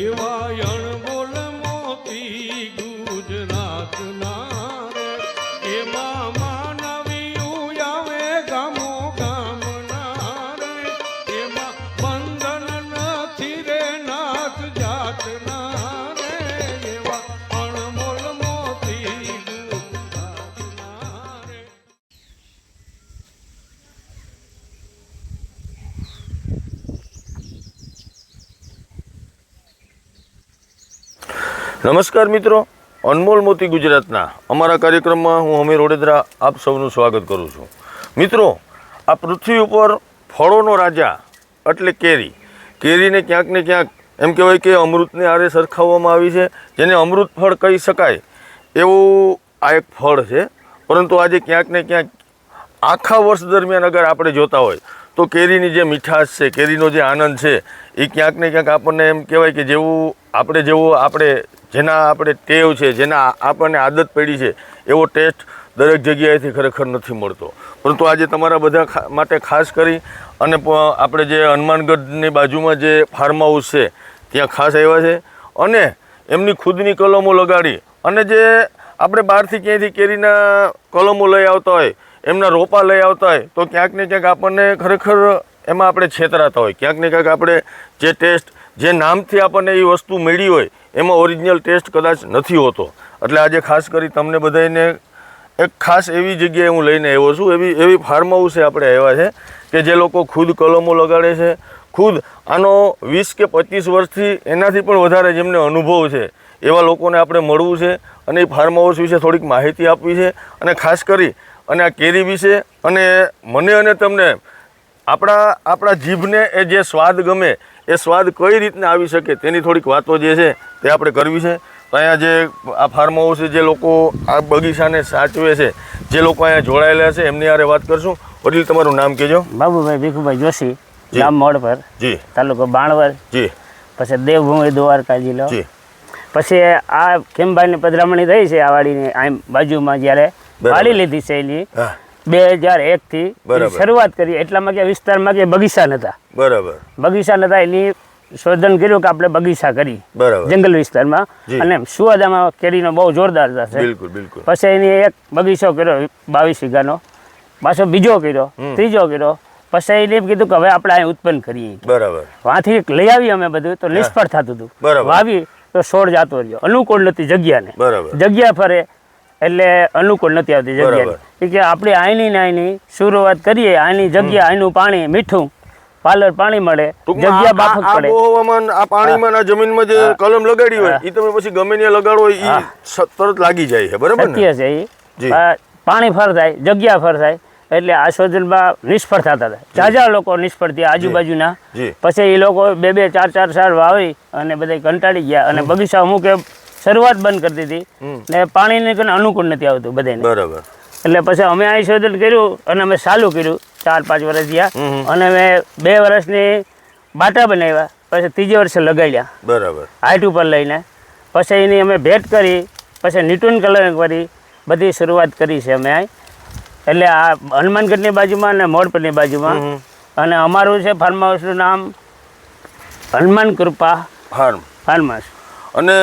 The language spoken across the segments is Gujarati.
એવા નમસ્કાર મિત્રો, અનમોલ મોતી ગુજરાતના અમારા કાર્યક્રમમાં હું અમીર ઓડેદરા આપ સૌનું સ્વાગત કરું છું. મિત્રો, આ પૃથ્વી ઉપર ફળોનો રાજા, એટલે કેરી. કેરીને ક્યાંક ને ક્યાંક એમ કહેવાય કે અમૃતને આરે સરખાવવામાં આવી છે. જેને અમૃત ફળ કહી શકાય એવું આ એક ફળ છે. પરંતુ આજે ક્યાંક ને ક્યાંક આખા વર્ષ દરમિયાન અગર આપણે જોતા હોય તો કેરીની જે મીઠાશ છે, કેરીનો જે આનંદ છે, એ ક્યાંક ને ક્યાંક આપણને એમ કહેવાય કે જેવું આપણે જેવું આપણે, જેના આપણે ટેવ છે, જેના આપણને આદત પડી છે, એવો ટેસ્ટ દરેક જગ્યાએથી ખરેખર નથી મળતો. પરંતુ આજે તમારા બધા માટે ખાસ કરી અને આપણે જે હનુમાનગઢની બાજુમાં જે ફાર્મ હાઉસ છે, ત્યાં ખાસ આવ્યા છે અને એમની ખુદની કલમો લગાડી અને જે આપણે બહારથી ક્યાંયથી કેરીના કલમો લઈ આવતા હોય એમના રોપા લઈ આવતા હોય તો ક્યાંક ને ક્યાંક આપણને ખરેખર એમાં આપણે છેતરાતા હોય. ક્યાંક ને ક્યાંક આપણે જે ટેસ્ટ, જે નામથી આપણને એ વસ્તુ મળી હોય, એમાં ઓરિજિનલ ટેસ્ટ કદાચ નથી હોતો. એટલે આજે ખાસ કરી તમને બધાને એક ખાસ એવી જગ્યાએ હું લઈને આવ્યો છું. એવી એવી ફાર્મ હાઉસે આપણે આવ્યા છે કે જે લોકો ખુદ કલમો લગાડે છે. ખુદ આનો વીસ કે પચીસ વર્ષથી એનાથી પણ વધારે જેમને અનુભવ છે, એવા લોકોને આપણે મળવું છે અને એ ફાર્મ હાઉસ વિશે થોડીક માહિતી આપવી છે. અને ખાસ કરી અને આ કેરી વિશે અને મને અને તમને આપણા આપણા જીભને એ જે સ્વાદ ગમે એ સ્વાદ કઈ રીતના આવી શકે તેની થોડીક વાતો જે છે તે આપણે કરવી છે. અહીંયા જે આ ફાર્મ હાઉસે જે લોકો આ બગીચાને સાચવે છે જે લોકો અહીંયા જોડાયેલા છે એમની હારે વાત કરશું. વડીલ તમારું નામ કહેજો. બાબુભાઈ ભીખુભાઈ જોશી. ગામ મોડ પર. જી. તાલુકો બાણવર જી. પછી દેવભૂમિ દ્વારકા જિલ્લો. જી. પછી આ ખેમભાઈની પધરામણી થઈ છે આ વાડીની આમ બાજુમાં જ્યારે વાડી લીધી એની બે હજાર એક થી શરૂઆત કરી એટલામાં કે વિસ્તારમાં કે બગીચા નતા. બરાબર. બગીચા નતા એની શોધન કર્યું કે આપણે બગીચા કરી. બરાબર. જંગલ વિસ્તારમાં. અને સુવાદામાં કેરીનો બહુ જોરદાર થશે બિલકુલ બિલકુલ. પછી એની એક બગીચો કર્યો બાવીસ વીઘાનો. પાછો બીજો કર્યો ત્રીજો કર્યો. પછી એને એમ કીધું કે હવે આપણે અહીં ઉત્પન્ન કરીએ. બરાબર. વાથી લઈ આવી અમે બધું તો નિષ્ફળ થતું હતું. વાવી તો છોડ જાતો રહ્યો. અનુકૂળ નથી જગ્યાને. બરાબર. જગ્યા ફરે એટલે અનુકૂળ નથી આવતી જગ્યા કે આપણે આની આની શરૂઆત કરીએ આની જગ્યા આનું પાણી મીઠું પાલર પાણી મળે જગ્યા બાફક પડે. આબોહવામાં આ પાણીમાં આ જમીનમાં જે કલમ લગાડી હોય એ તમે પછી ગમે ત્યાં લગાડો એ તરત લાગી જાય છે બરાબર સત્ય છે એ પાણી ફર થાય જગ્યા ફર થાય એટલે આ શોધનમાં નિષ્ફળ થતા હતા. જાજા લોકો નિષ્ફળ થયા આજુબાજુના. પછી એ લોકો બે બે ચાર ચાર સાર વાવી અને બધા કંટાળી ગયા અને બગીચા અમુકે શરૂઆત બંધ કરી દીધી. ને પાણીને અનુકૂળ નથી આવતું બધાને. બરાબર. એટલે પછી અમે અહીં શોધન કર્યું અને અમે ચાલુ કર્યું. ચાર પાંચ વર્ષ ગયા અને અમે બે વર્ષની બાટા બનાવ્યા. પછી ત્રીજે વર્ષે લગાડ્યા. બરાબર. હાઈટ ઉપર લઈને. પછી એની અમે ભેટ કરી. પછી નિટુન કલર કરી બધી શરૂઆત કરી છે અમે. અહીં એટલે આ હનુમાનગઢની બાજુમાં અને મોડપરની બાજુમાં. અને અમારું છે ફાર્મ હાઉસનું નામ Hanuman Kripa farm farm house અને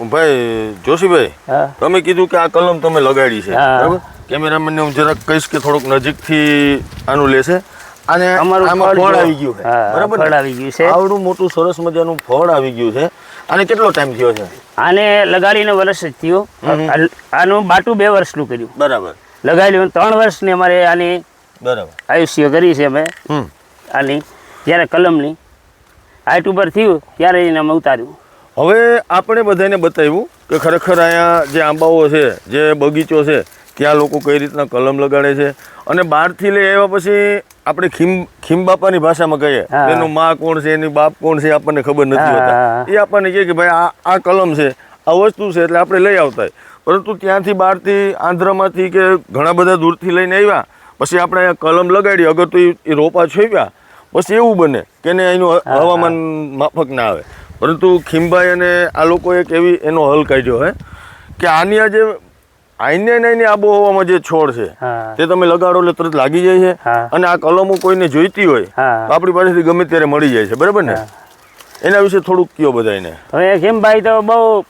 ભાઈ જોશીભાઈ તમે કીધું કે આ કલમ તમે લગાડી છે બરાબર? કેમેરામેનને હું જરાક કહીશ કે થોડુંક નજીકથી આનું લેશે. અને અમારું ફળ આવી ગયું છે. બરાબર ફળ આવી ગયું છે. આવડું મોટું સરસ મજાનું ફળ આવી ગયું છે. અને કેટલો ટાઈમ થયો છે? આને લગાડીને વર્ષ જ થયો. આનું બાટું બે વર્ષનું કર્યું. બરાબર. લગાડ્યું ત્રણ વર્ષની અમારે આની બરાબર. આયુષ્ય કરી છે અમે. આની જ્યારે કલમની હાઈટ ઉપર થયું ત્યારે એને અમે ઉતાર્યું. હવે આપણે બધાને બતાવ્યું કે ખરેખર અહીંયા જે આંબાઓ છે જે બગીચો છે ત્યાં લોકો કઈ રીતના કલમ લગાડે છે અને બહારથી લઈ આવ્યા પછી આપણે ખીમ ખીમ બાપાની ભાષામાં કહીએ. એનું માં કોણ છે એની બાપ કોણ છે આપણને ખબર નથી હોતા. એ આપણને કહે કે ભાઈ આ આ કલમ છે આ વસ્તુ છે એટલે આપણે લઈ આવતા હોય પરંતુ ત્યાંથી બહારથી આંધ્રમાંથી કે ઘણા બધા દૂરથી લઈને આવ્યા પછી આપણે અહીંયા કલમ લગાડી અગર તો એ રોપા છોપ્યા પછી એવું બને કે એને એનું હવામાન માફક ના આવે. પરંતુ ખીમભાઈ અને આ લોકોએ એક એવી એનો હલ કાઢ્યો હે કે આની આ જે આઈને ને આબોહવામાં જે છોડ છે તે તમે લગાડો એટલે તરત લાગી જાય છે. અને આ કલમો કોઈને જોઈતી હોય તો આપણી પાસેથી ગમે ત્યારે મળી જાય છે. બરાબર ને? એના વિશે થોડુંક કયો બધાને હવે ખીમભાઈ તો બહુ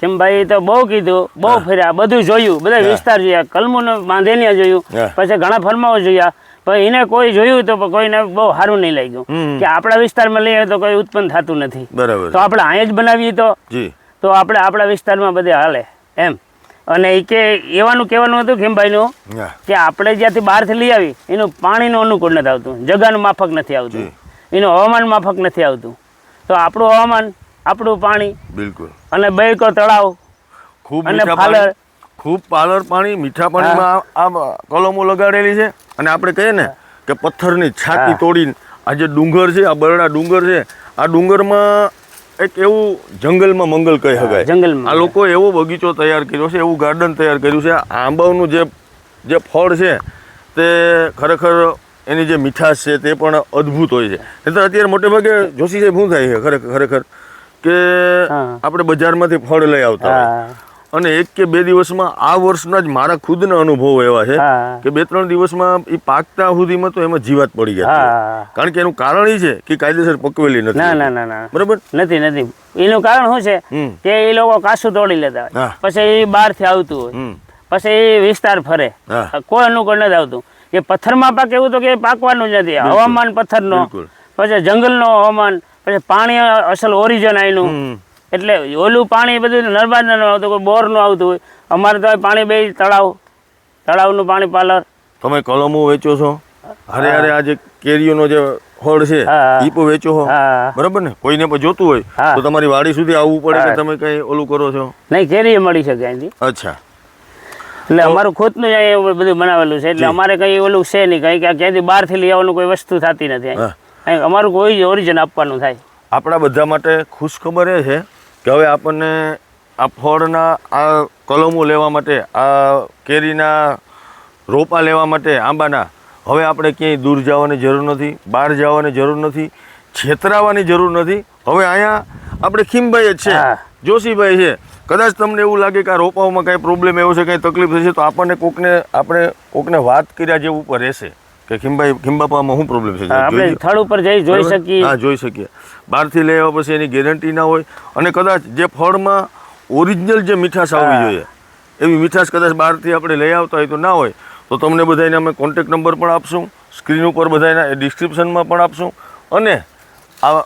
ખીમભાઈ તો બહુ કીધું બહુ ફર્યા બધું જોયું બધા. વિસ્તાર જોયા કલમુને બાંધેનિયા જોયું. પછી ઘણા ફરમાઓ જોયા. પણ એને કોઈ જોયું તો કોઈને બહુ સારું નહીં લાગ્યું. કે આપણા વિસ્તારમાં લઈએ તો કોઈ ઉત્પન્ન થતું નથી. બરાબર. તો આપણે અહીંયા જ બનાવીએ તો? તો આપણે આપણા વિસ્તારમાં બધે હાલે એમ. અને એ કે એવાનું કહેવાનું હતું ખીમભાઈનું કે આપણે જ્યાંથી બહારથી લઈ આવી એનું પાણીનું અનુકૂળ નથી આવતું જગાનું માફક નથી આવતું એનું હવામાન માફક નથી આવતું. તો આપણું હવામાન આપણું પાણી બિલકુલ. અને બૈકો તળાવ ખૂબ અને ફાલર. ખૂબ પાલર પાણી મીઠા પાણીમાં આ કલમો લગાડેલી છે. અને આપણે કહીએ ને કે પથ્થરની છાતી. તોડીને આ જે ડુંગર છે આ બરડા ડુંગર છે આ ડુંગરમાં એક એવું જંગલમાં મંગલ કહી શકાય. જંગલમાં. આ લોકો એવો બગીચો તૈયાર કર્યો છે એવું ગાર્ડન તૈયાર કર્યું છે. આંબાનું જે જે ફળ છે તે ખરેખર એની જે મીઠાશ છે તે પણ અદ્ભુત હોય છે. નહીંતર અત્યારે મોટે ભાગે જોશી સાહેબ શું થાય છે ખરેખર ખરેખર? કે. આપણે બજારમાંથી ફળ લઈ આવતા અને એક કે બે દિવસમાં આ વર્ષના જ મારા ખુદના અનુભવ એવા છે કે બે ત્રણ દિવસમાં એ પાકતા સુધીમાં તો એમાં જીવાત પડી જતી કારણ કે એનું કારણ એ છે કે કાયદેસર પકવેલી નથી. ના ના ના બરાબર? નથી નથી. એનું કારણ શું છે? કે એ લોકો કાસું તોડી લેતા પછી એ બહારથી આવતું હોય. પછી એ વિસ્તાર ફરે. કોઈ અનુકૂળ નથી આવતું. એ પથ્થરમાં પાક એવું તો કે પાકવાનું જ નથી. હવામાન પથ્થરનો. પછી જંગલનો હવામાન. પછી પાણી અસલ ઓરિજન આયનું. એટલે ઓલું પાણી બધું નર્મદાનું આવતું કોઈ બોરનું આવતું હોય. અમારે તો પાણી બે તળાવ તળાવનું પાણી પાલર તમે કલમો વેચો છો? અરે અરે આજે જે કેરીઓનો જે ફળ છે એ પણ વેચો હો? બરાબર ને? કોઈને પણ જોતું હોય તો તમારી વાડી સુધી આવવું પડે કે તમે કઈ ઓલું કરો છો? નહીં કેરી મળી શકે અહીંથી. અચ્છા. એટલે અમારું ખુદનું જ અહીંયા બધું બનાવેલું છે એટલે અમારે કઈ ઓલું છે નહીં કઈ ક્યાંથી બહારથી લઈ આવવાનું કોઈ વસ્તુ થતી નથી અહીં. અહીં અમારું કોઈ ઓરિજિન આપવાનું થાય. આપણા બધા માટે ખુશ ખબર એ છે કે હવે આપણને આ ફળના આ કલમો લેવા માટે આ કેરીના રોપા લેવા માટે આંબાના હવે આપણે ક્યાંય દૂર જવાની જરૂર નથી બહાર જવાની જરૂર નથી છેતરાવાની જરૂર નથી. હવે અહીંયા આપણે ખીમભાઈ જ છે જોશીભાઈ છે. કદાચ તમને એવું લાગે કે આ રોપાઓમાં કાંઈ પ્રોબ્લેમ એવો છે કાંઈ તકલીફ થશે તો આપણને કોકને આપણે કોકને વાત કર્યા જેવું ઉપર રહેશે. કે ખીમભાઈ ખીમબાપામાં શું પ્રોબ્લેમ છે? આપણે સ્થળ ઉપર જઈ જોઈ શકીએ. હા જોઈ શકીએ. બહારથી લઈ આવ્યા પછી એની ગેરંટી ના હોય. અને કદાચ જે ફળમાં ઓરિજિનલ જે મીઠાશ આવવી. જોઈએ એવી મીઠાશ કદાચ બહારથી આપણે લઈ આવતા હોય તો ના હોય તો તમને બધાને અમે કોન્ટેક નંબર પણ આપશું સ્ક્રીન ઉપર બધાના ડિસ્ક્રિપ્શનમાં પણ આપશું. અને આ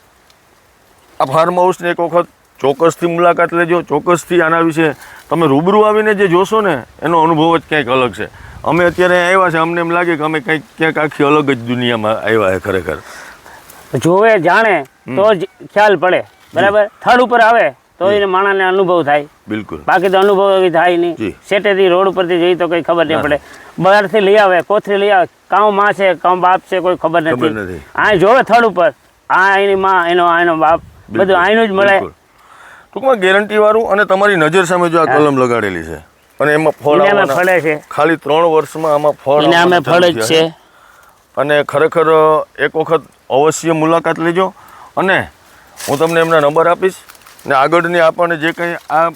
આ ફાર્મ હાઉસને એક વખત ચોક્કસથી મુલાકાત લેજો. ચોક્કસથી આના વિશે તમે રૂબરૂ આવીને જે જોશો ને એનો અનુભવ જ ક્યાંક અલગ છે. અમે અત્યારે આવ્યા છે અમને એમ લાગે કે અમે કંઈક ક્યાંક આખી અલગ જ દુનિયામાં આવ્યા છે ખરેખર. જોવે જાણે તો જ ખ્યાલ પડે. બરાબર? થડ ઉપર આવે તો એને માણસને અનુભવ થાય. બિલકુલ. બાકી તો અનુભવ થાય નહીં. સેટેથી રોડ ઉપરથી જઈ તો કંઈ ખબર નહીં પડે. બહારથી લઈ આવે કોથરી લઈ આવે કાં માં છે કાં બાપ છે કોઈ ખબર નથી. આ જોવે થડ ઉપર. આ એની માં એનો આ એનો બાપ બધું આનું જ મળે. ટૂંકમાં ગેરંટી વાળું અને તમારી નજર સામે જો આ કલમ લગાડેલી છે અને એમાં ફળ ફળે છે. ખાલી ત્રણ વર્ષમાં આમાં ફળ ફળ જ છે. અને ખરેખર એક વખત અવશ્ય મુલાકાત લેજો. અને હું તમને એમના નંબર આપીશ ને આગળની આપણને જે કંઈ આ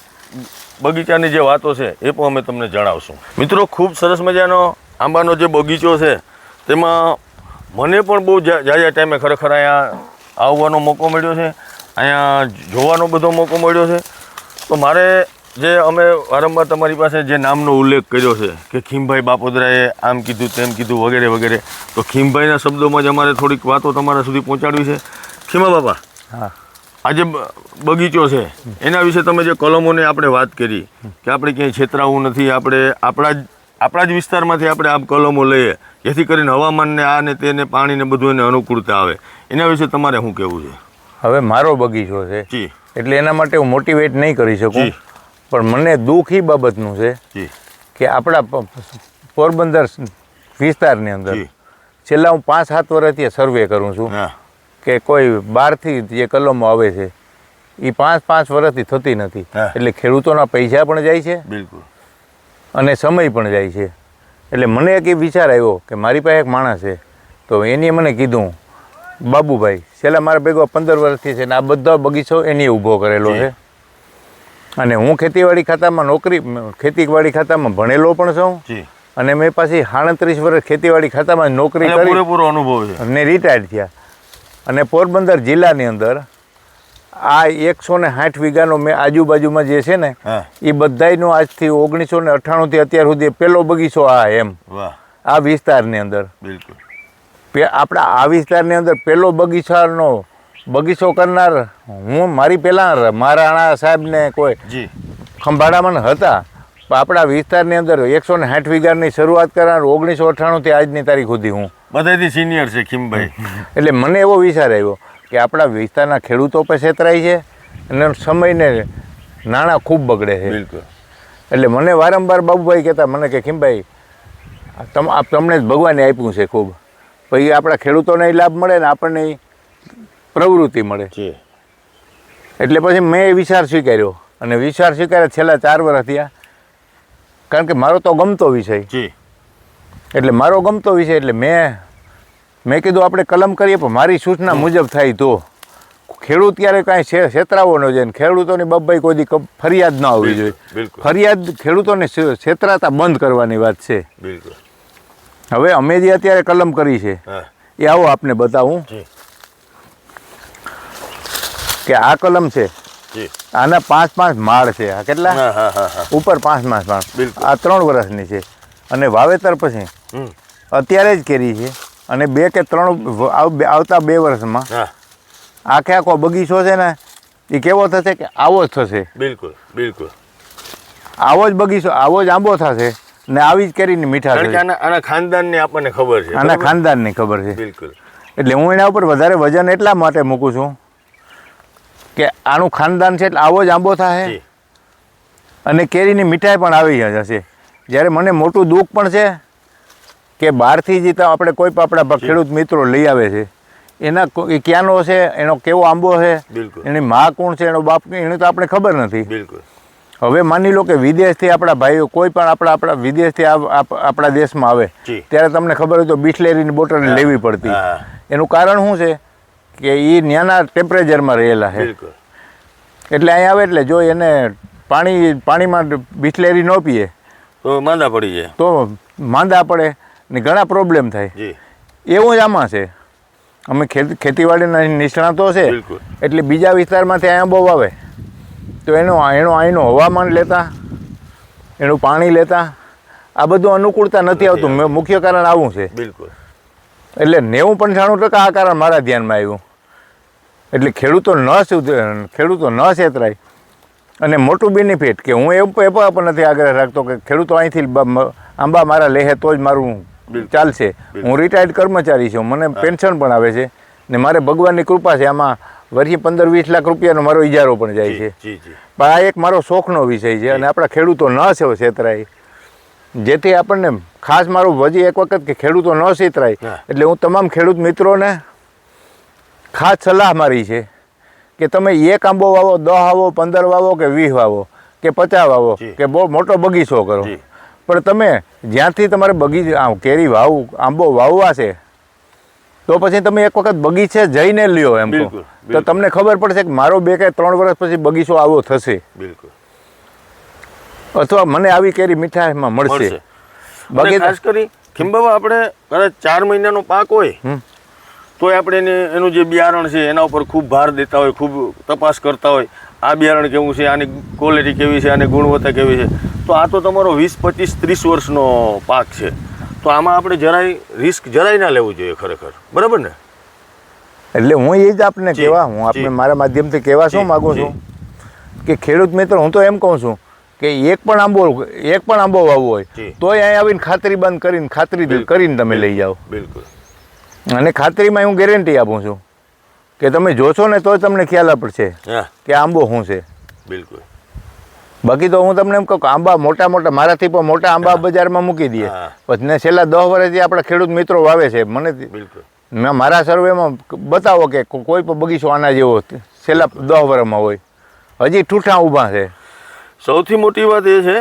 બગીચાની જે વાતો છે એ પણ અમે તમને જણાવશું. મિત્રો, ખૂબ સરસ મજાનો આંબાનો જે બગીચો છે, તેમાં મને પણ બહુ જાજા ટાઈમે ખરેખર અહીંયા આવવાનો મોકો મળ્યો છે. અહીંયા જોવાનો બધો મોકો મળ્યો છે. તો મારે જે અમે વારંવાર તમારી પાસે જે નામનો ઉલ્લેખ કર્યો છે કે ખીમભાઈ બાપોદરાએ આમ કીધું તેમ કીધું વગેરે વગેરે તો ખીમભાઈના શબ્દોમાં જ અમારે થોડીક વાતો તમારા સુધી પહોંચાડવી છે. ખીમા બાપા હા. આ જે બ- બગીચો છે. એના વિશે તમે જે કલમોની આપણે વાત કરી કે આપણે ક્યાંય છેતરાવું નથી આપણે આપણા જ આપણા જ વિસ્તારમાંથી આપણે આ કલમો લઈએ જેથી કરીને હવામાનને આ ને તેને પાણીને બધું એને અનુકૂળતા આવે. એના વિશે તમારે શું કહેવું છે? હવે મારો બગીચો છે. જી. એટલે એના માટે હું મોટિવેટ નહીં કરી શકું. પણ મને દુઃખ એ બાબતનું છે કે આપણા પોરબંદર વિસ્તારની અંદર છેલ્લા હું પાંચ સાત વર્ષથી સર્વે કરું છું કે કોઈ બહારથી જે કલમો આવે છે એ પાંચ પાંચ વર્ષથી થતી નથી. એટલે ખેડૂતોના પૈસા પણ જાય છે બિલકુલ. અને સમય પણ જાય છે. એટલે મને એક એ વિચાર આવ્યો કે મારી પાસે એક માણસ છે તો એની મને કીધું બાબુભાઈ છેલ્લા મારા ભેગો પંદર વર્ષથી છે ને આ બધા બગીચો એની ઊભો કરેલો છે. અને હું ખેતીવાડી ખાતામાં નોકરી ખેતીવાડી ખાતામાં ભણેલો પણ છું. અને મેં પાછી સાડત્રીસ વર્ષ ખેતીવાડી ખાતામાં નોકરી કરી. પૂરેપૂરો અનુભવ છે. અને રિટાયર થયા. અને પોરબંદર જિલ્લાની અંદર આ એકસો ને સાઠ વીઘાનો મેં આજુબાજુમાં જે છે ને એ બધાયનો આજથી ઓગણીસો ને અઠ્ઠાણુંથી અત્યાર સુધી પહેલો બગીચો આ એમ. આ વિસ્તારની અંદર. બિલકુલ. પે- આપણા આ વિસ્તારની અંદર પહેલો બગીચાનો બગીચો કરનાર હું મારી પહેલાં મહારાણા સાહેબને કોઈ ખંભાળામાં હતા. પણ આપણા વિસ્તારની અંદર એકસો ને સાઠ વીઘાની શરૂઆત કરનાર ઓગણીસો અઠ્ઠાણુંથી આજની તારીખ સુધી હું. બધાથી સિનિયર છે ખીમભાઈ. એટલે મને એવો વિચાર આવ્યો કે આપણા વિસ્તારના ખેડૂતો પણ છેતરાય છે અને સમયને નાણાં ખૂબ બગડે છે. બિલકુલ. એટલે મને વારંવાર બાબુભાઈ કહેતા મને કે ખીમભાઈ તમ તમને જ ભગવાને આપ્યું છે ખૂબ. પછી આપણા ખેડૂતોને લાભ મળે ને આપણને પ્રવૃત્તિ મળે. એટલે પછી મેં એ વિચાર સ્વીકાર્યો. અને વિચાર સ્વીકાર્યા છેલ્લા ચાર વર્ષ થયા. કારણ કે મારો તો ગમતો વિષય. એટલે મારો ગમતો વિષય એટલે મેં મેં કીધું આપણે કલમ કરીએ પણ મારી સૂચના મુજબ થાય તો. ખેડૂત ક્યારે કાંઈ છેતરાવો ન જોઈએ ખેડૂતોની બબ્બાઈ કોઈ ફરિયાદ ન આવવી જોઈએ. ફરિયાદ ખેડૂતોને છેતરાતા બંધ કરવાની વાત છે. હવે અમે જે અત્યારે કલમ કરી છે એ આવો આપને બતાવું. કે આ કલમ છે. આના પાંચ પાંચ માળ છે. આ કેટલા? ઉપર પાંચ પાંચ માળ. આ ત્રણ વર્ષની છે. અને વાવેતર પછી અત્યારે જ કેરી છે. અને બે કે ત્રણ આવતા બે વર્ષમાં આખે આખો બગીચો છે ને એ કેવો થશે કે આવો જ થશે. બિલકુલ બિલકુલ. આવો જ બગીચો આવો જ આંબો થશે ને આવી જ કેરીની મીઠા કારણ આના ખાનદાનની આપણને ખબર છે. આના? ખાનદાનની ખબર છે. બિલકુલ. એટલે હું એના ઉપર વધારે વજન એટલા માટે મૂકું છું કે આનું ખાનદાન છે એટલે આવો જ આંબો થાય અને કેરીની મીઠાઈ પણ આવી જશે જ્યારે મને મોટું દુઃખ પણ છે કે બહારથી જ આપણે કોઈ પણ આપણા ખેડૂત મિત્રો લઈ આવે છે એના એ ક્યાંનો છે એનો કેવો આંબો છે એની મા કોણ છે એનો બાપ એને તો આપણે ખબર નથી. બિલકુલ. હવે માની લો કે વિદેશથી આપણા ભાઈઓ કોઈ પણ આપણા આપણા વિદેશથી આપ- આપ- આપણા દેશમાં આવે ત્યારે તમને ખબર હોય તો બિસ્લેરીની બોટલ લેવી પડતી. એનું કારણ શું છે? કે એ ત્યાંના ટેમ્પરેચરમાં રહેલા છે. એટલે અહીં આવે એટલે જો એને પાણી પાણીમાં બિસ્લેરી ન પીએ તો માંદા પડી જાય. તો માંદા પડે ને ઘણા પ્રોબ્લેમ થાય. એવું જ આમાં છે. અમે ખેતી ખેતીવાડીના નિષ્ણાતો છે. એટલે બીજા વિસ્તારમાંથી અહીંયા બહુ આવે. તો એનો એનો અહીંનું હવામાન લેતા એનું પાણી લેતા આ બધું અનુકૂળતા નથી આવતું. મુખ્ય કારણ આવું છે. બિલકુલ. એટલે નેવું પંચાણું ટકા આ કારણ મારા ધ્યાનમાં આવ્યું. એટલે ખેડૂતો ન ખેડૂતો ન છેતરાય. અને મોટું બેનિફિટ કે હું એવું એ પણ નથી આગ્રહ રાખતો કે ખેડૂતો અહીંથી આંબા મારા લેહે તો જ મારું ચાલશે. હું રિટાયર્ડ કર્મચારી છું મને પેન્શન પણ આવે છે. ને મારે ભગવાનની કૃપા છે આમાં વર્ષે પંદર વીસ લાખ રૂપિયાનો મારો ઇજારો પણ જાય છે. પણ આ એક મારો શોખનો વિષય છે અને આપણા ખેડૂતો ન છે છેતરાય. જેથી આપણને ખાસ મારું વજી એક વખત કે ખેડૂતો ન સિતરાય એટલે હું તમામ ખેડૂત મિત્રોને ખાસ સલાહ મારી છે કે તમે એક આંબો વાવો દસ વાવો પંદર વાવો કે વીસ વાવો કે પચાસ વાવો કે બહુ મોટો બગીચો કરો. પણ તમે જ્યાંથી તમારે બગીચા કેરી વાવું આંબો વાવવા છે તો પછી તમે એક વખત બગીચે જઈને લ્યો એમ તો તમને ખબર પડશે કે મારો બે કે ત્રણ વર્ષ પછી બગીચો આવો થશે. બિલકુલ. અથવા મને આવી કેરી મીઠાઈમાં મળશે. બાકી ખાસ કરી ખીંબાબા આપણે કદાચ ચાર મહિનાનો પાક હોય. તોય આપણે એને એનું જે બિયારણ છે એના ઉપર ખૂબ ભાર દેતા હોય ખૂબ તપાસ કરતા હોય આ બિયારણ કેવું છે આની ક્વોલિટી કેવી છે આની ગુણવત્તા કેવી છે તો આ તો તમારો વીસ પચીસ ત્રીસ વર્ષનો પાક છે. તો આમાં આપણે જરાય રિસ્ક જરાય ના લેવું જોઈએ ખરેખર. બરાબર ને? એટલે હું એ જ આપને કહેવા હું આપને મારા માધ્યમથી કહેવા શું માગું છું કે ખેડૂત મિત્ર હું તો એમ કહું છું કે એક પણ આંબો એક પણ આંબો વાવવો હોય તો તોય અહીં આવીને ખાતરી બંધ કરીને ખાતરી કરીને તમે લઈ જાઓ. બિલકુલ. અને ખાતરીમાં હું ગેરંટી આપું છું કે તમે જોશો ને તો તમને ખ્યાલ પડશે કે આંબો શું છે. બિલકુલ. બાકી તો હું તમને એમ કહું કે આંબા મોટા મોટા મારાથી પણ મોટા આંબા બજારમાં મૂકી દઈએ. પછી ને છેલ્લા દસ વર્ષથી આપણા ખેડૂત મિત્રો વાવે છે. મને બિલકુલ. મેં મારા સર્વેમાં બતાવો કે કોઈ પણ બગીચો આના જેવો છેલ્લા દસ વર્ષમાં હોય. હજી ઠૂઠા ઊભા છે. સૌથી મોટી વાત એ છે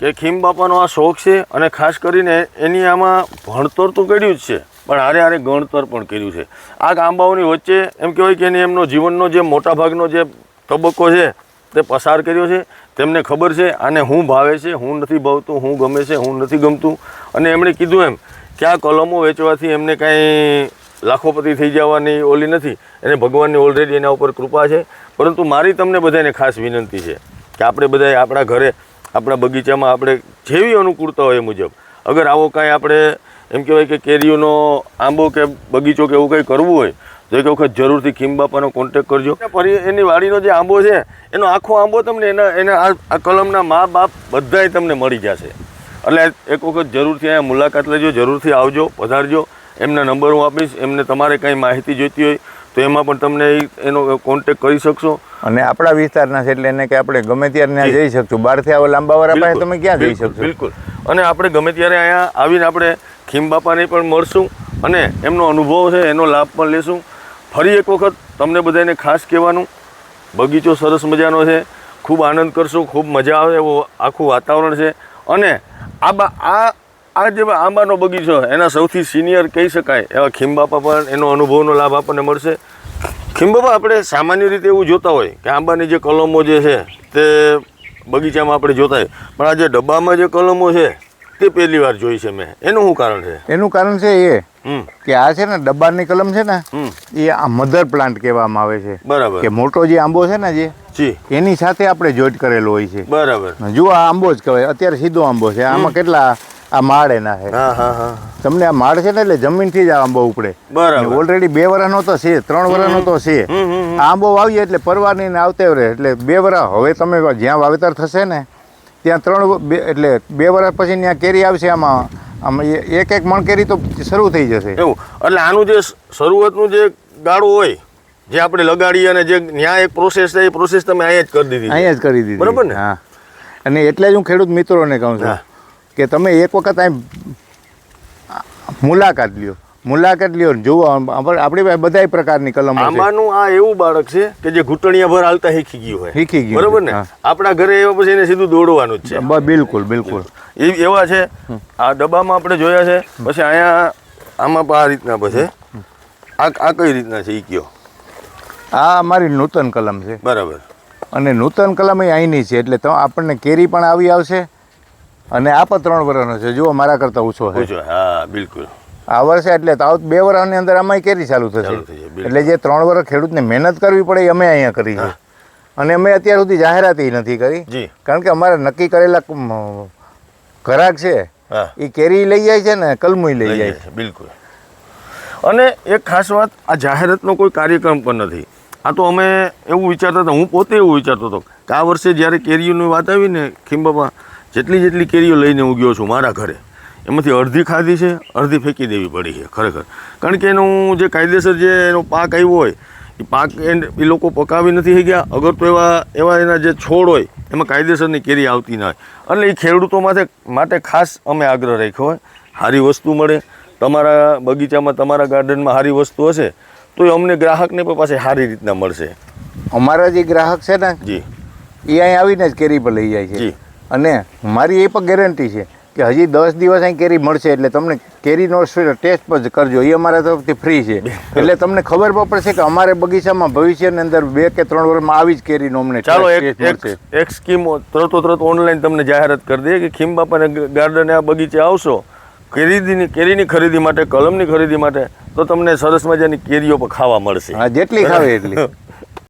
કે ખીમ બાપાનો આ શોખ છે અને ખાસ કરીને એની આમાં ભણતર તો કર્યું જ છે, પણ હારે હારે ગણતર પણ કર્યું છે. આ આંબાઓની વચ્ચે એમ કહેવાય કે એની એમનો જીવનનો જે મોટા ભાગનો જે તબક્કો છે, તે પસાર કર્યો છે. તેમને ખબર છે આને હું ભાવે છે, હું નથી ભાવતું, હું ગમે છે, હું નથી ગમતું. અને એમણે કીધું એમ કે આ કલમો વેચવાથી એમને કાંઈ લાખોપતિ થઈ જવાની ઓલી નથી. એને ભગવાનની ઓલરેડી એના ઉપર કૃપા છે. પરંતુ મારી તમને બધાને ખાસ વિનંતી છે કે આપણે બધા આપણા ઘરે, આપણા બગીચામાં આપણે જેવી અનુકૂળતા હોય એ મુજબ. અગર આવો કાંઈ આપણે એમ કહેવાય કે કેરીઓનો આંબો કે બગીચો કે એવું કંઈ કરવું હોય, તો એક વખત જરૂરથી ખીમબાપાનો કોન્ટેક કરજો. ફરી એની વાડીનો જે આંબો છે, એનો આખો આંબો તમને એના એના આ કલમના મા બાપ બધાય તમને મળી જશે. એટલે એક વખત જરૂરથી અહીંયા મુલાકાત લેજો, જરૂરથી આવજો, પધારજો. એમના નંબર હું આપીશ, એમને તમારે કંઈ માહિતી જોઈતી હોય તો એમાં પણ તમને એનો કોન્ટેક કરી શકશો. અને આપણા વિસ્તારના છે એટલે એને કે આપણે ગમે ત્યારે ત્યાં જઈ શકશું. બહારથી આવો લાંબાવાળા પાસે તમે ક્યાં જઈ શકશો? બિલકુલ. અને આપણે ગમે ત્યારે અહીંયા આવીને આપણે ખીમબાપાને પણ મળશું અને એમનો અનુભવ છે એનો લાભ પણ લેશું. ફરી એક વખત તમને બધાને ખાસ કહેવાનું બગીચો સરસ મજાનો છે. ખૂબ આનંદ કરશું ખૂબ મજા આવે એવું આખું વાતાવરણ છે. અને આ બા આ આ જે આંબાનો બગીચો એના સૌથી સિનિયર કહી શકાય એવા ખીમબાપા પણ એનો અનુભવનો લાભ આપણને મળશે. ખીમબાપા આપણે સામાન્ય રીતે એવું જોતા હોય કે આંબાની જે કલમો જે છે તે બગીચામાં આપણે જોતા હોય. પણ આ જે ડબ્બામાં જે કલમો છે તે પહેલી વાર જોઈ છે મેં. એનું શું કારણ છે? એનું કારણ છે એ કે આ છે ને ડબ્બાની કલમ છે ને એ આ મધર પ્લાન્ટ કહેવામાં આવે છે. બરાબર. કે મોટો જે આંબો છે ને જે જી. એની સાથે આપણે જોઈન્ટ કરેલો હોય છે. બરાબર. જુઓ આ આંબો જ કહેવાય અત્યારે સીધો આંબો છે. આમાં કેટલા આ માળ એના છે તમને આ માળ છે ને એટલે જમીનથી જ આંબો ઉપડે. બરાબર. ઓલરેડી બે વર્ષનો તો છે ત્રણ વર્ષનો તો છે. આંબો વાવીએ એટલે પરવાની ને આવતે રહે. એટલે બે વરા હવે તમે જ્યાં વાવેતર થશે ને ત્યાં ત્રણ બે એટલે બે વર્ષ પછી ત્યાં કેરી આવશે આમાં. આમ એક એક મણ કેરી તો શરૂ થઈ જશે. એવું. એટલે આનું જે શરૂઆતનું જે ગાળું હોય જે આપણે લગાડીએ અને જે ન્યાય એક પ્રોસેસ છે એ પ્રોસેસ તમે અહીંયા જ કરી દીધી અહીંયા જ કરી દીધી. બરાબર ને? હા. અને એટલે જ હું ખેડૂત મિત્રોને કહું છું. કે તમે એક વખત અહીં મુલાકાત લ્યો. મુલાકાત લ્યો જુઓ. આપણી પાસે બધાય પ્રકારની કલમ આમાંનું આ એવું બાળક છે કે જે ઘૂંટણિયા ભર હાલતા શીખી ગયું હોય. શીખી ગયું બરોબર ને? આપણા ઘરે એવા પછી એને સીધું દોડવાનું જ છે. બિલકુલ બિલકુલ. એ એવા છે. આ ડબ્બામાં આપણે જોયા છે. પછી અહીંયા આમાં આ રીતના પછી. આ આ કઈ રીતના છે? એ કયો. આ અમારી નૂતન કલમ છે. બરાબર. અને નૂતન કલમ એ અહીંની છે. એટલે તો આપણને કેરી પણ આવી આવશે. અને આ પણ ત્રણ વર્ષનો છે. જુઓ મારા કરતાં ઓછો છે. હા બિલકુલ. આ વર્ષે એટલે તાવ બે વર્ષની અંદર આમાં કેરી ચાલુ થશે. એટલે જે ત્રણ વર્ષ ખેડૂતને મહેનત કરવી પડે એ અમે અહીંયા કરી છે. અને અમે અત્યાર સુધી જાહેરાત નથી કરી. કારણ કે અમારે નક્કી કરેલા ઘરાક છે. એ કેરી લઈ જાય છે ને કલમુય લઈ જાય છે, બિલકુલ. અને એક ખાસ વાત આ જાહેરાતનો કોઈ કાર્યક્રમ પણ નથી. આ તો અમે એવું વિચારતા હતા હું પોતે એવું વિચારતો હતો કે આ વર્ષે જ્યારે કેરીઓની વાત આવી ને ખીંબામાં જેટલી જેટલી કેરીઓ લઈને હું ગયો છું મારા ઘરે એમાંથી અડધી ખાધી છે અડધી ફેંકી દેવી પડી છે ખરેખર. કારણ કે એનું જે કાયદેસર જે એનો પાક આવ્યો હોય એ પાક એ એ લોકો પકાવી નથી થઈ ગયા અગર તો એવા એવા એના જે છોડ હોય એમાં કાયદેસરની કેરી આવતી ના હોય. એટલે એ ખેડૂતો માટે માટે ખાસ અમે આગ્રહ રાખ્યો હોય સારી વસ્તુ મળે. તમારા બગીચામાં તમારા ગાર્ડનમાં સારી વસ્તુ હશે તો એ અમને ગ્રાહકને પણ પાસે સારી રીતના મળશે. અમારા જે ગ્રાહક છે ને જી. એ અહીં આવીને જ કેરી પર લઈ જાય છે. જી. અને મારી એ પણ ગેરંટી છે કે હજી દસ દિવસ અહીં કેરી મળશે એટલે તમને કેરીનો ટેસ્ટ પણ કરજો. એ અમારા તરફથી ફ્રી છે. એટલે તમને ખબર પણ પડશે કે અમારે બગીચામાં ભવિષ્યની અંદર બે કે ત્રણ વર્ષમાં આવી જ કેરીનો અમને ચાલો એક એક સ્કીમ તરત તરત ઓનલાઈન તમને જાહેરાત કરી દઈએ કે ખીમબાપાને ગાર્ડને આ બગીચે આવશો. ખરીદીની કેરીની ખરીદી માટે કલમની ખરીદી માટે તો તમને સરસ મજાની કેરીઓ પણ ખાવા મળશે. હા જેટલી ખાવે એટલી.